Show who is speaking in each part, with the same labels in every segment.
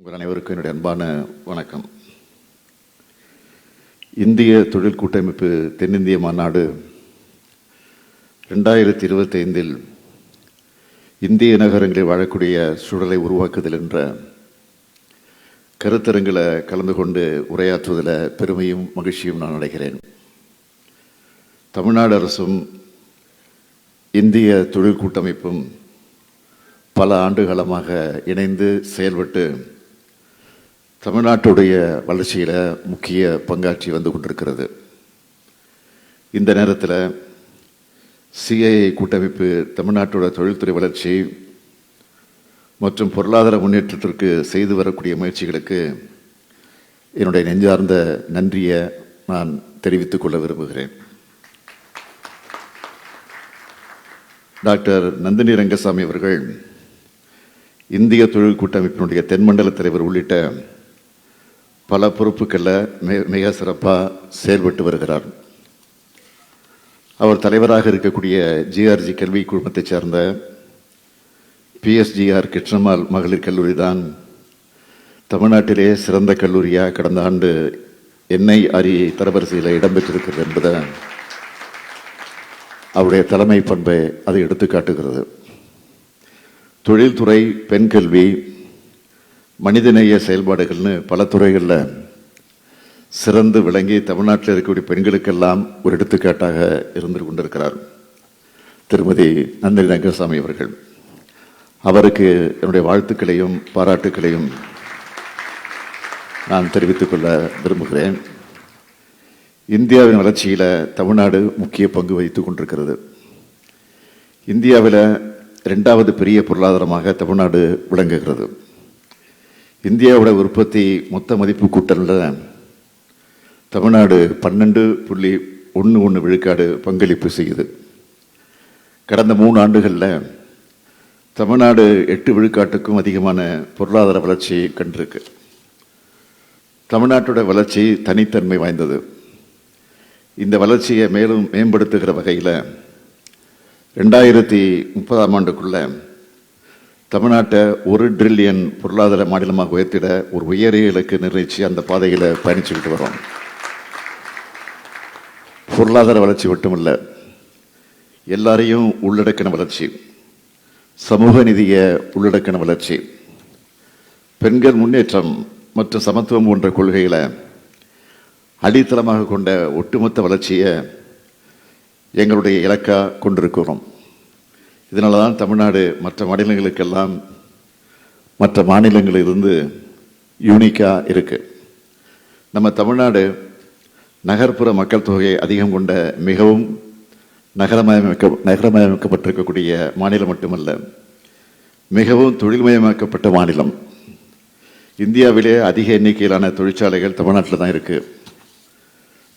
Speaker 1: உங்கள் அனைவருக்கும் என்னுடைய அன்பான வணக்கம். இந்திய தொழில் கூட்டமைப்பு தென்னிந்திய மாநாடு ரெண்டாயிரத்தி இருபத்தைந்தில் இந்திய நகரங்களில் வாழக்கூடிய சூழலை உருவாக்குதல் என்ற கருத்தரங்கில் கலந்து கொண்டு உரையாற்றுவதில் பெருமையும் மகிழ்ச்சியும் நான் அடைகிறேன். தமிழ்நாடு அரசும் இந்திய தொழில் கூட்டமைப்பும் பல ஆண்டுகாலமாக இணைந்து செயல்பட்டு தமிழ்நாட்டுடைய வளர்ச்சியில் முக்கிய பங்காற்றி வந்து கொண்டிருக்கிறது. இந்த நேரத்தில் சிஐஐ கூட்டமைப்பு தமிழ்நாட்டோட தொழில்துறை வளர்ச்சி மற்றும் பொருளாதார முன்னேற்றத்திற்கு செய்து வரக்கூடிய முயற்சிகளுக்கு என்னுடைய நெஞ்சார்ந்த நன்றியை நான் தெரிவித்துக் கொள்ள விரும்புகிறேன். டாக்டர் நந்தினி ரங்கசாமி அவர்கள் இந்திய தொழில் கூட்டமைப்பினுடைய தென்மண்டல தலைவர் உள்ளிட்ட பல பொறுப்புகளில் மிக மிக சிறப்பாக செயல்பட்டு வருகிறார். அவர் தலைவராக இருக்கக்கூடிய ஜிஆர்ஜி கல்வி குழுமத்தைச் சேர்ந்த பிஎஸ்ஜிஆர் கிருஷ்ணமால் மகளிர் கல்லூரி தான் தமிழ்நாட்டிலே சிறந்த கல்லூரியாக கடந்த ஆண்டு என்ஐஆர்இ தரவரிசையில் இடம்பெற்றிருக்கிறது என்பதை அவருடைய தலைமை பண்பை அதை எடுத்து காட்டுகிறது தொழில்துறை பெண் கல்வி மனிதநேய செயல்பாடுகள்னு பல துறைகளில் சிறந்து விளங்கி தமிழ்நாட்டில் இருக்கக்கூடிய பெண்களுக்கெல்லாம் ஒரு எடுத்துக்காட்டாக இருந்து கொண்டிருக்கிறார் திருமதி நந்தினி ரங்கசாமி அவர்கள். அவருக்கு என்னுடைய வாழ்த்துக்களையும் பாராட்டுக்களையும் நான் தெரிவித்துக் கொள்ள விரும்புகிறேன். இந்தியாவின் வளர்ச்சியில் தமிழ்நாடு முக்கிய பங்கு வகித்துக் கொண்டிருக்கிறது. இந்தியாவில் ரெண்டாவது பெரிய பொருளாதாரமாக தமிழ்நாடு விளங்குகிறது. இந்தியாவோட உற்பத்தி மொத்த மதிப்பு கூட்டலில் தமிழ்நாடு பன்னெண்டு புள்ளி ஒன்று ஒன்று விழுக்காடு பங்களிப்பு செய்யுது. கடந்த மூணு ஆண்டுகளில் தமிழ்நாடு எட்டு விழுக்காட்டுக்கும் அதிகமான பொருளாதார வளர்ச்சி கண்டிருக்கு. தமிழ்நாட்டோட வளர்ச்சி தனித்தன்மை வாய்ந்தது. இந்த வளர்ச்சியை மேலும் மேம்படுத்துகிற வகையில் ரெண்டாயிரத்தி முப்பதாம் ஆண்டுக்குள்ளே தமிழ்நாட்டை ஒரு ட்ரில்லியன் பொருளாதார மாநிலமாக உயர்த்திட ஒரு உயரிய இலக்கு நிர்ணயித்து அந்த பாதையில் பயணிச்சுக்கிட்டு வரோம். பொருளாதார வளர்ச்சி மட்டுமல்ல எல்லாரையும் உள்ளடக்கின வளர்ச்சி சமூக நிதிய உள்ளடக்கின வளர்ச்சி பெண்கள் முன்னேற்றம் மற்றும் சமத்துவம் போன்ற கொள்கைகளை அடித்தளமாக கொண்ட ஒட்டுமொத்த வளர்ச்சியை எங்களுடைய இலக்காக கொண்டிருக்கிறோம். இதனால தான் தமிழ்நாடு மற்ற மாநிலங்களுக்கெல்லாம் மற்ற மாநிலங்களிலிருந்து யூனிக்காக இருக்குது நம்ம தமிழ்நாடு நகர்ப்புற மக்கள் தொகை அதிகம் கொண்ட மிகவும் நகரமயமாக்க நகரமயமாக்கப்பட்டிருக்கக்கூடிய மாநிலம் மட்டுமல்ல மிகவும் தொழில்மயமாக்கப்பட்ட மாநிலம். இந்தியாவிலே அதிக எண்ணிக்கையிலான தொழிற்சாலைகள் தமிழ்நாட்டில் தான் இருக்குது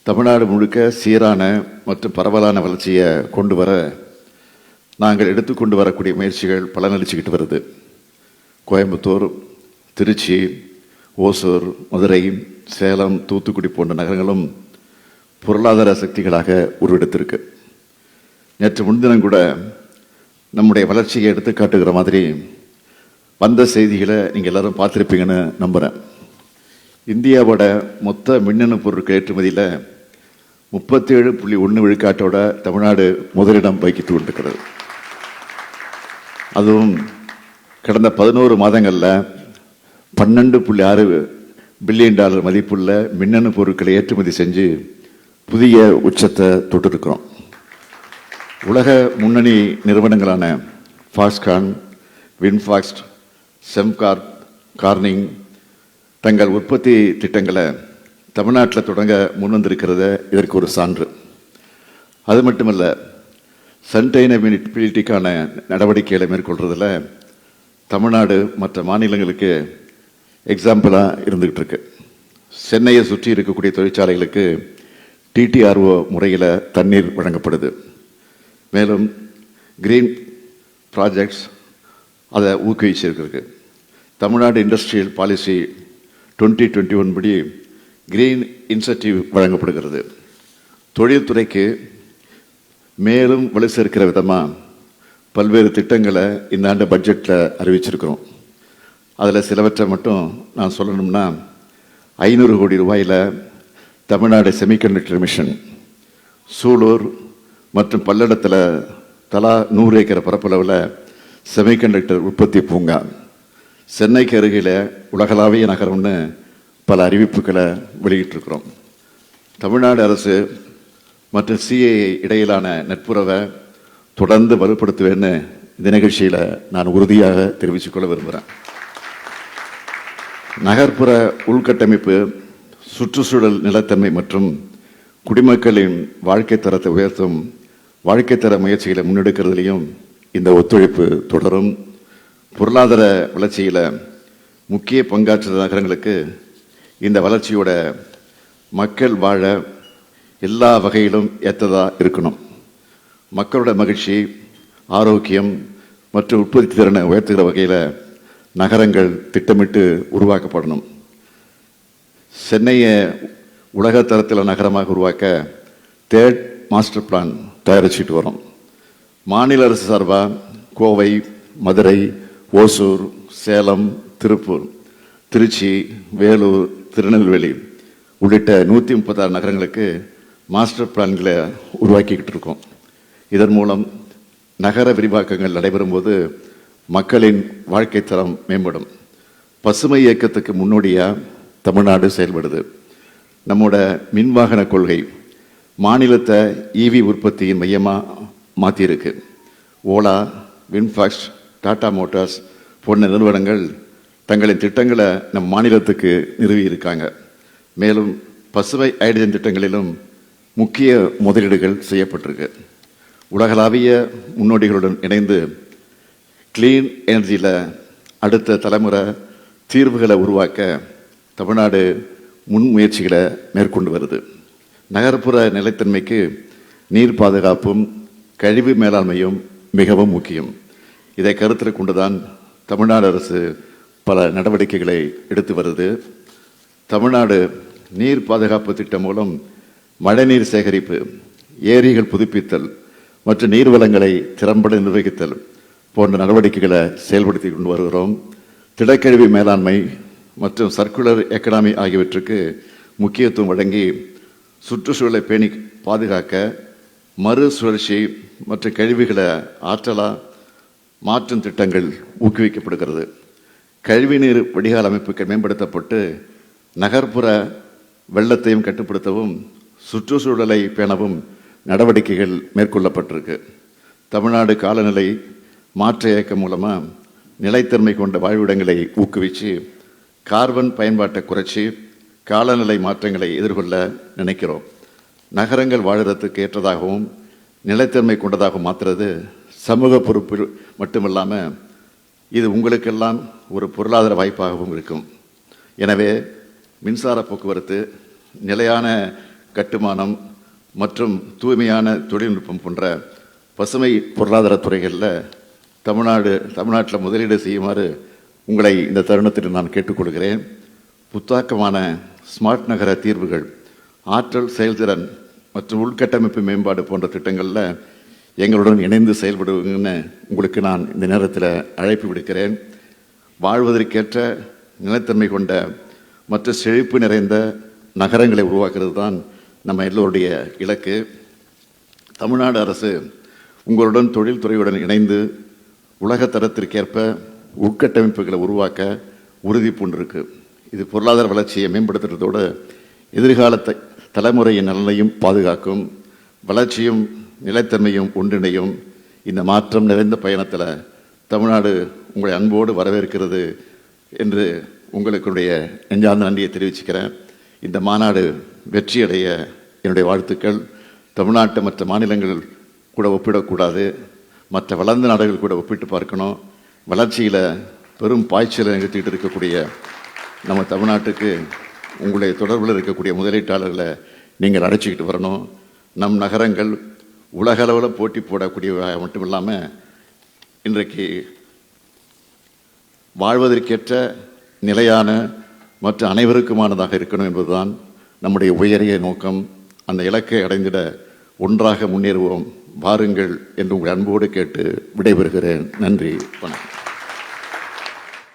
Speaker 1: தமிழ்நாடு முழுக்க சீரான மற்றும் பரவலான வளர்ச்சியை கொண்டு வர நாங்கள் எடுத்துக்கொண்டு வரக்கூடிய முயற்சிகள் பலனளிச்சுக்கிட்டு வருது. கோயம்புத்தூர் திருச்சி ஓசூர் மதுரை சேலம் தூத்துக்குடி போன்ற நகரங்களும் பொருளாதார சக்திகளாக உருவெடுத்திருக்கு. நேற்று முன்தினம் கூட நம்முடைய வளர்ச்சியை எடுத்து காட்டுகிற மாதிரி வந்த செய்திகளை நீங்கள் எல்லாரும் பார்த்துருப்பீங்கன்னு நம்புகிறேன் இந்தியாவோட மொத்த மின்னணு பொருட்கள் ஏற்றுமதியில் முப்பத்தேழு புள்ளி ஒன்று விழுக்காட்டோட தமிழ்நாடு முதலிடம் வகித்து கொண்டிருக்கிறது. அதுவும் கடந்த பதினோரு மாதங்களில் பன்னெண்டு புள்ளி ஆறு பில்லியன் டாலர் மதிப்புள்ள மின்னணு பொருட்களை ஏற்றுமதி செஞ்சு புதிய உச்சத்தை தொட்டிருக்கிறோம். உலக முன்னணி நிறுவனங்களான ஃபாஸ்கான் வின்ஃபாக்ஸ்ட் செம்கார்ப் கார்னிங் தங்கள் உற்பத்தி திட்டங்களை தமிழ்நாட்டில் தொடங்க முன்வந்திருக்கிறத இதற்கு ஒரு சான்று. அது மட்டுமல்ல சன்டைனபிலிட்டிக்கான நடவடிக்கைகளை மேற்கொள்றதுல தமிழ்நாடு மற்ற மாநிலங்களுக்கு எக்ஸாம்பிளாக இருந்துகிட்டு இருக்கு சென்னையை சுற்றி இருக்கக்கூடிய தொழிற்சாலைகளுக்கு டிடிஆர்ஓ முறையில் தண்ணீர் வழங்கப்படுது. மேலும் கிரீன் ப்ராஜெக்ட்ஸ் அதை ஊக்குவிச்சிருக்கு Tamil Nadu industrial policy twenty twenty one படி கிரீன் இன்சென்டிவ் வழங்கப்படுகிறது. தொழில்துறைக்கு மேலும் வலு சேர்க்கிற விதமாக பல்வேறு திட்டங்களை இந்த ஆண்டு பட்ஜெட்டில் அறிவிச்சிருக்கிறோம். அதில் சிலவற்றை மட்டும் நான் சொல்லணும்னா ஐநூறு கோடி ரூபாயில் தமிழ்நாடு செமிகண்டக்டர் மிஷன் சூலூர் மற்றும் பல்லடத்தில் தலா நூறு ஏக்கர் பரப்பளவில் செமிகண்டக்டர் உற்பத்தி பூங்கா சென்னைக்கு அருகில் உலகளாவிய நகரம்னு பல அறிவிப்புகளை வெளியிட்டிருக்கிறோம். தமிழ்நாடு அரசு மற்ற சிஏஏ இடையிலான நட்புறவை தொடர்ந்து வலுப்படுத்துவேன்னு இந்த நிகழ்ச்சியில் நான் உறுதியாக தெரிவித்துக்கொள்ள விரும்புகிறேன் நகர்ப்புற உள்கட்டமைப்பு சுற்றுச்சூழல் நிலத்தன்மை மற்றும் குடிமக்களின் வாழ்க்கை தரத்தை உயர்த்தும் வாழ்க்கை தர முயற்சிகளை முன்னெடுக்கிறதுலையும் இந்த ஒத்துழைப்பு தொடரும். பொருளாதார வளர்ச்சியில் முக்கிய பங்காற்றுற நகரங்களுக்கு இந்த வளர்ச்சியோட மக்கள் வாழ எல்லா வகையிலும் ஏற்றதாக இருக்கணும். மக்களோட மகிழ்ச்சி ஆரோக்கியம் மற்றும் உற்பத்தி திறனை உயர்த்துகிற வகையில் நகரங்கள் திட்டமிட்டு உருவாக்கப்படணும். சென்னையை உலக தரத்தில் நகரமாக உருவாக்க தேர்ட் மாஸ்டர் பிளான் தயாரிச்சுட்டு வரோம். மாநில அரசு சார்பாக கோவை மதுரை ஓசூர் சேலம் திருப்பூர் திருச்சி வேலூர் திருநெல்வேலி உள்ளிட்ட நூற்றி முப்பத்தாறு நகரங்களுக்கு மாஸ்டர் பிளான்களை உருவாக்கிக்கிட்டு இருக்கோம். இதன் மூலம் நகர விரிவாக்கங்கள் நடைபெறும்போது மக்களின் வாழ்க்கை தரம் மேம்படும். பசுமை இயக்கத்துக்கு முன்னோடியாக தமிழ்நாடு செயல்படுது. நம்மோட மின்வாகன கொள்கை மாநிலத்தை ஈவி உற்பத்தியின் மையமாக மாற்றியிருக்கு ஓலா வின்ஃபாக்ஸ் டாடா மோட்டார்ஸ் போன்ற நிறுவனங்கள் தங்களின் திட்டங்களை நம் மாநிலத்துக்கு நிறுவி இருக்காங்க மேலும் பசுமை ஹைட்ரஜன் திட்டங்களிலும் முக்கிய முதலீடுகள் செய்யப்பட்டிருக்கு. உலகளாவிய முன்னோடிகளுடன் இணைந்து கிளீன் எனர்ஜியில் அடுத்த தலைமுறை தீர்வுகளை உருவாக்க தமிழ்நாடு முன்முயற்சிகளை மேற்கொண்டு வருது. நகர்ப்புற நிலைத்தன்மைக்கு நீர் பாதுகாப்பும் கழிவு மேலாண்மையும் மிகவும் முக்கியம். இதை கருத்தில் கொண்டுதான் தமிழ்நாடு அரசு பல நடவடிக்கைகளை எடுத்து வருது. தமிழ்நாடு நீர் பாதுகாப்பு திட்டம் மூலம் மழைநீர் சேகரிப்பு ஏரிகள் புதுப்பித்தல் மற்றும் நீர்வளங்களை திறம்பட நிர்வகித்தல் போன்ற நடவடிக்கைகளை செயல்படுத்தி கொண்டு வருகிறோம். திடக்கழிவு மேலாண்மை மற்றும் சர்க்குலர் எக்கனாமி ஆகியவற்றுக்கு முக்கியத்துவம் வழங்கி சுற்றுச்சூழலை பேணி பாதுகாக்க மறுசுழற்சி மற்றும் கழிவுகளை ஆற்றலா மாற்றும் திட்டங்கள் ஊக்குவிக்கப்படுகிறது. கழிவுநீர் வடிகால் அமைப்புகள் மேம்படுத்தப்பட்டு நகர்ப்புற வெள்ளத்தையும் கட்டுப்படுத்தவும் சுற்றுச்சூழலை பேணவும் நடவடிக்கைகள் மேற்கொள்ளப்பட்டிருக்கு. தமிழ்நாடு காலநிலை மாற்ற இயக்கம் மூலமாக நிலைத்தன்மை கொண்ட வாழ்விடங்களை ஊக்குவித்து கார்பன் பயன்பாட்டை குறைச்சி காலநிலை மாற்றங்களை எதிர்கொள்ள நினைக்கிறோம். நகரங்கள் வாழறதுக்கு ஏற்றதாகவும் நிலைத்தன்மை கொண்டதாகவும் மாற்றுறது சமூக பொறுப்பு மட்டுமில்லாமல் இது உங்களுக்கெல்லாம் ஒரு பொருளாதார வாய்ப்பாகவும் இருக்கும். எனவே மின்சார போக்குவரத்து நிலையான கட்டுமானம் மற்றும் தூய்மையான தொழில்நுட்பம் போன்ற பசுமை பொருளாதார துறைகளில் தமிழ்நாடு தமிழ்நாட்டில் முதலீடு செய்யுமாறு உங்களை இந்த தருணத்தில் நான் கேட்டுக்கொள்கிறேன். புத்தாக்கமான ஸ்மார்ட் நகர தீர்வுகள் ஆற்றல் செயல்திறன் மற்றும் உள்கட்டமைப்பு மேம்பாடு போன்ற திட்டங்களில் எங்களுடன் இணைந்து செயல்படுவீங்கன்னு உங்களுக்கு நான் இந்த நேரத்தில் அழைப்பு விடுக்கிறேன். வாழ்வதற்கேற்ற நிலைத்தன்மை கொண்ட மற்ற செழிப்பு நிறைந்த நகரங்களை உருவாக்குறது தான் நம்ம எல்லோருடைய இலக்கு தமிழ்நாடு அரசு உங்களுடன் தொழில்துறையுடன் இணைந்து உலக தரத்திற்கேற்ப உட்கட்டமைப்புகளை உருவாக்க உறுதி பூண்டிருக்கு. இது பொருளாதார வளர்ச்சியை மேம்படுத்துறதோடு எதிர்கால த தலைமுறையின் நலனையும் பாதுகாக்கும் வளர்ச்சியும் நிலைத்தன்மையும் ஒன்றிணையும் இந்த மாற்றம் நிறைந்த பயணத்தில் தமிழ்நாடு உங்களை அன்போடு வரவேற்கிறது என்று உங்களுக்குடைய நெஞ்சார்ந்த நன்றியை தெரிவிச்சுக்கிறேன். இந்த மாநாடு வெற்றியடைய என்னுடைய வாழ்த்துக்கள். தமிழ்நாட்டை மற்ற மாநிலங்கள் கூட ஒப்பிடக்கூடாது. மற்ற வளர்ந்த நாடுகள் கூட ஒப்பிட்டு பார்க்கணும். வளர்ச்சியில் பெரும் பாய்ச்சலை நிகழ்த்திட்டு இருக்கக்கூடிய நம்ம தமிழ்நாட்டுக்கு உங்களுடைய தொடர்பில் இருக்கக்கூடிய முதலீட்டாளர்களை நீங்கள் அழைச்சிக்கிட்டு வரணும். நம் நகரங்கள் உலகளவில் போட்டி போடக்கூடிய மட்டும் இல்லாமல் இன்றைக்கு வாழ்வதற்கேற்ற நிலையான மற்ற அனைவருக்குமானதாக இருக்கணும் என்பதுதான் நம்முடைய உயரிய நோக்கம். அந்த இலக்கை அடைந்திட ஒன்றாக முன்னேறுவோம். வாருங்கள் என்று உங்கள் அன்போடு கேட்டு விடைபெறுகிறேன். நன்றி வணக்கம்.